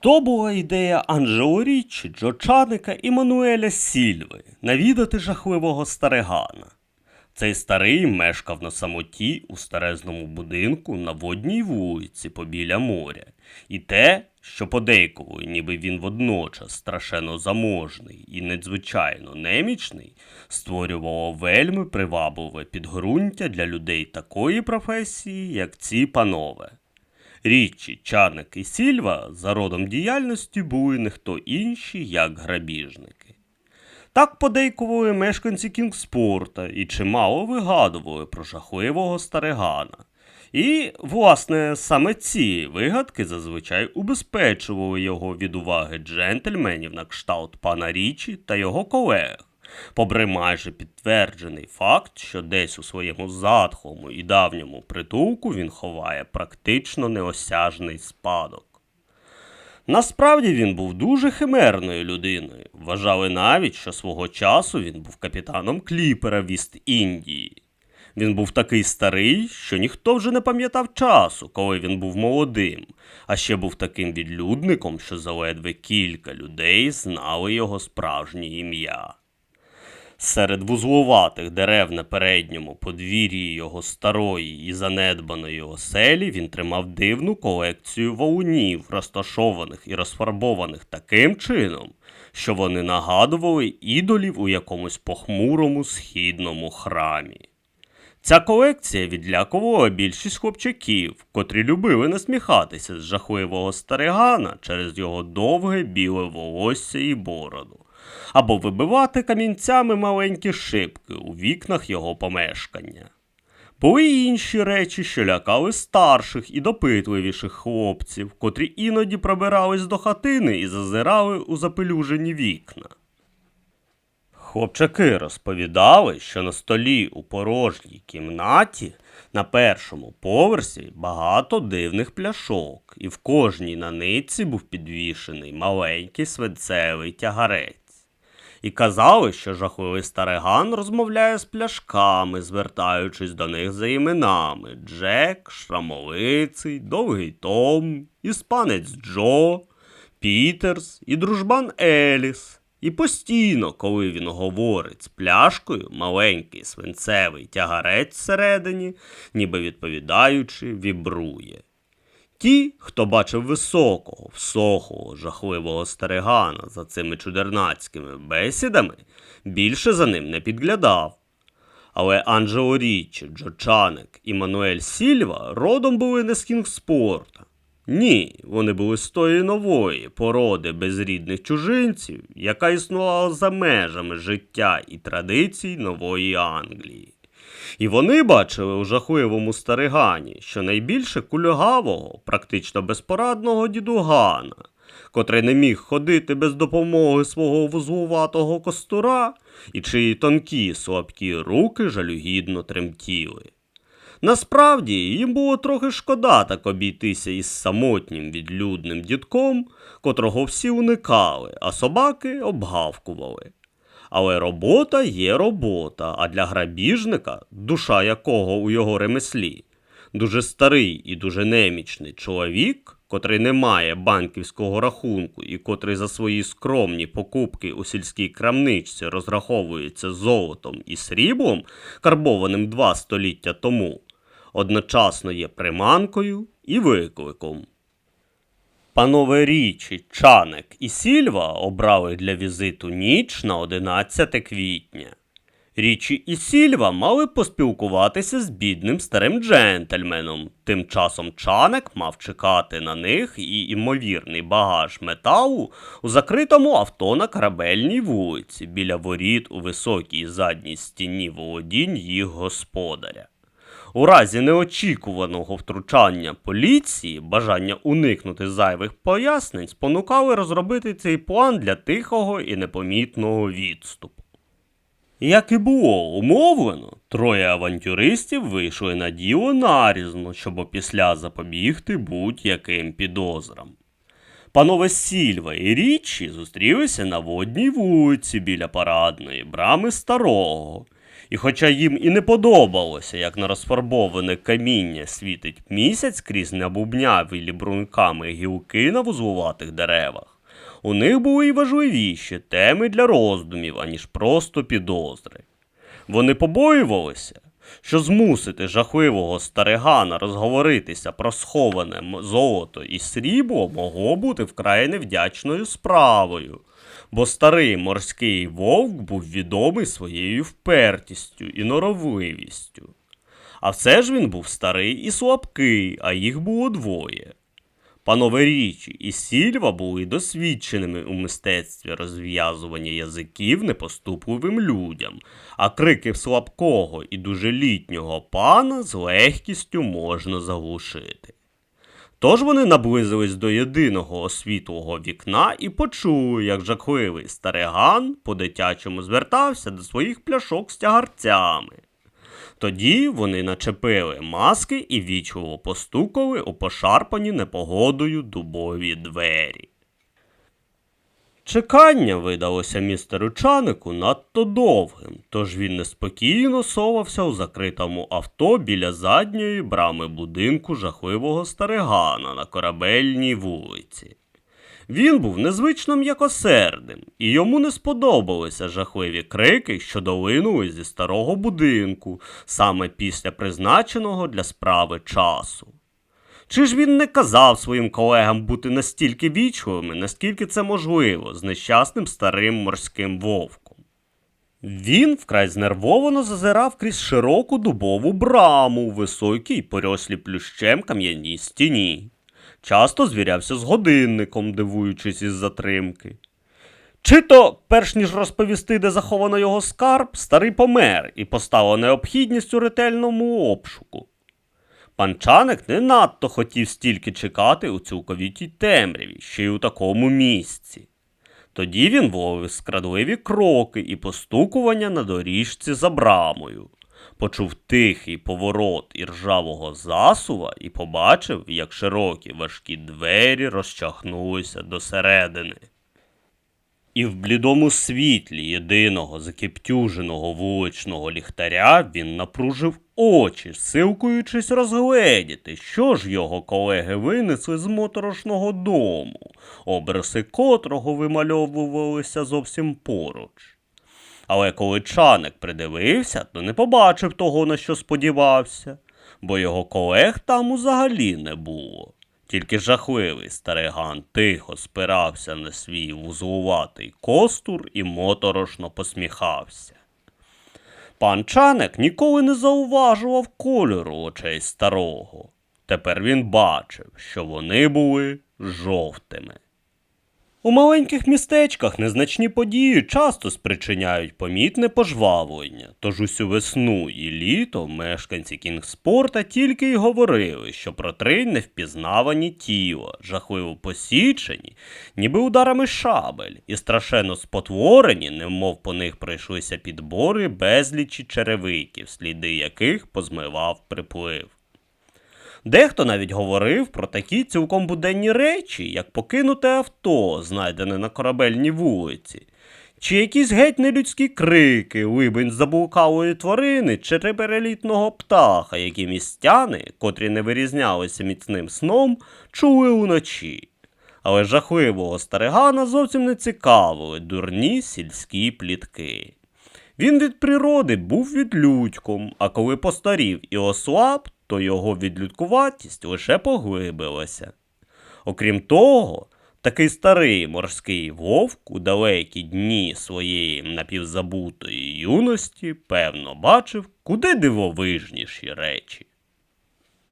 То була ідея Анджело Річчі, Джо Чаника і Мануеля Сільви навідати жахливого старигана. Цей старий мешкав на самоті у старезному будинку на водній вулиці побіля моря, і те, що подейкували, ніби він водночас страшенно заможний і надзвичайно немічний, створювало вельми привабливе підґрунтя для людей такої професії, як ці панове. Річі, Чарник і Сільва за родом діяльності були не хто інші, як грабіжники. Так подейкували мешканці Кінгспорта і чимало вигадували про жахливого старигана. І, власне, саме ці вигадки зазвичай убезпечували його від уваги джентльменів на кшталт пана Річі та його колег. Попри майже підтверджений факт, що десь у своєму затхлому і давньому притулку він ховає практично неосяжний спадок. Насправді він був дуже химерною людиною. Вважали навіть, що свого часу він був капітаном кліпера Віст-Індії. Він був такий старий, що ніхто вже не пам'ятав часу, коли він був молодим, а ще був таким відлюдником, що заледве кілька людей знали його справжнє ім'я. Серед вузлуватих дерев на передньому подвір'ї його старої і занедбаної оселі він тримав дивну колекцію валунів, розташованих і розфарбованих таким чином, що вони нагадували ідолів у якомусь похмурому східному храмі. Ця колекція відлякувала більшість хлопчаків, котрі любили насміхатися з жахливого старигана через його довге біле волосся і бороду, або вибивати камінцями маленькі шибки у вікнах його помешкання. Були й інші речі, що лякали старших і допитливіших хлопців, котрі іноді пробирались до хатини і зазирали у запелюжені вікна. Хлопчаки розповідали, що на столі у порожній кімнаті на першому поверсі багато дивних пляшок, і в кожній на нитці був підвішений маленький свинцевий тягарець. І казали, що жахливий стариган розмовляє з пляшками, звертаючись до них за іменами Джек, Шрамовиций, Довгий Том, Іспанець Джо, Пітерс і дружбан Еліс. І постійно, коли він говорить з пляшкою, маленький свинцевий тягарець всередині, ніби відповідаючи, вібрує. Ті, хто бачив високого, всохого, жахливого старигана за цими чудернацькими бесідами, більше за ним не підглядав. Але Анджело Річі, Джо Чаник і Мануель Сільва родом були не з Кінгспорта. Ні, вони були з тої нової породи безрідних чужинців, яка існувала за межами життя і традицій нової Англії. І вони бачили у жахливому старигані, що найбільше кульгавого, практично безпорадного дідугана, котрий не міг ходити без допомоги свого вузлуватого костура, і чиї тонкі слабкі руки жалюгідно тремтіли. Насправді їм було трохи шкода так обійтися із самотнім відлюдним дідком, котрого всі уникали, а собаки обгавкували. Але робота є робота, а для грабіжника, душа якого у його ремеслі, дуже старий і дуже немічний чоловік, котрий не має банківського рахунку і котрий за свої скромні покупки у сільській крамничці розраховується золотом і сріблом, карбованим два століття тому, одночасно є приманкою і викликом. Панове Річі, Чаник і Сільва обрали для візиту ніч на 11 квітня. Річі і Сільва мали поспілкуватися з бідним старим джентльменом. Тим часом Чаник мав чекати на них і імовірний багаж металу у закритому авто на корабельній вулиці біля воріт у високій задній стіні володінь їх господаря. У разі неочікуваного втручання поліції, бажання уникнути зайвих пояснень спонукали розробити цей план для тихого і непомітного відступу. Як і було умовлено, троє авантюристів вийшли на діло нарізно, щоб опісля запобігти будь-яким підозрам. Панове Сільва і Річі зустрілися на водній вулиці біля парадної брами старого. І хоча їм і не подобалося, як на розфарбоване каміння світить місяць крізь набубнявілі брунками гілки на вузлуватих деревах, у них були й важливіші теми для роздумів, аніж просто підозри. Вони побоювалися, що змусити жахливого старигана розговоритися про сховане золото і срібло могло бути вкрай невдячною справою, бо старий морський вовк був відомий своєю впертістю і норовливістю. А все ж він був старий і слабкий, а їх було двоє. Панове Річі і Сільва були досвідченими у мистецтві розв'язування язиків непоступливим людям, а крики слабкого і дуже літнього пана з легкістю можна заглушити. Тож вони наблизились до єдиного освітлого вікна і почули, як жахливий стариган по-дитячому звертався до своїх пляшок з тягарцями. Тоді вони начепили маски і вічливо постукали у пошарпані непогодою дубові двері. Чекання видалося містеру Чанику надто довгим, тож він неспокійно совався у закритому авто біля задньої брами будинку жахливого старигана на корабельній вулиці. Він був незвично м'якосердим, і йому не сподобалися жахливі крики, що долинули зі старого будинку саме після призначеного для справи часу. Чи ж він не казав своїм колегам бути настільки вічливими, наскільки це можливо, з нещасним старим морським вовком? Він вкрай знервовано зазирав крізь широку дубову браму у високій, порослі плющем кам'яній стіні. Часто звірявся з годинником, дивуючись із затримки. Чи то, перш ніж розповісти, де заховано його скарб, старий помер і постала необхідність у ретельному обшуку. Пан Чаник не надто хотів стільки чекати у цілковітій темряві, ще й у такому місці. Тоді він вловив скрадливі кроки і постукування на доріжці за брамою. Почув тихий поворот іржавого засува і побачив, як широкі важкі двері розчахнулися досередини. І в блідому світлі єдиного закіптюженого вуличного ліхтаря він напружив очі, силкуючись розгледіти, що ж його колеги винесли з моторошного дому, обриси котрого вимальовувалися зовсім поруч. Але коли чаник придивився, то не побачив того, на що сподівався, бо його колег там узагалі не було. Тільки жахливий стариган тихо спирався на свій вузлуватий костур і моторошно посміхався. Пан Чаник ніколи не зауважував кольору очей старого. Тепер він бачив, що вони були жовтими. У маленьких містечках незначні події часто спричиняють помітне пожвавлення, тож усю весну і літо мешканці Кінгспорта тільки й говорили, що про три невпізнавані тіла, жахливо посічені, ніби ударами шабель, і страшенно спотворені, немов по них пройшлися підбори безлічі черевиків, сліди яких позмивав приплив. Дехто навіть говорив про такі цілком буденні речі, як покинуте авто, знайдене на корабельній вулиці, чи якісь геть нелюдські крики, либень заблукалої тварини чи перелітного птаха, які містяни, котрі не вирізнялися міцним сном, чули уночі. Але жахливого старигана зовсім не цікавили дурні сільські плітки. Він від природи був відлюдьком, а коли постарів і ослаб, то його відлюдкуватість лише поглибилася. Окрім того, такий старий морський вовк у далекі дні своєї напівзабутої юності, певно, бачив куди дивовижніші речі.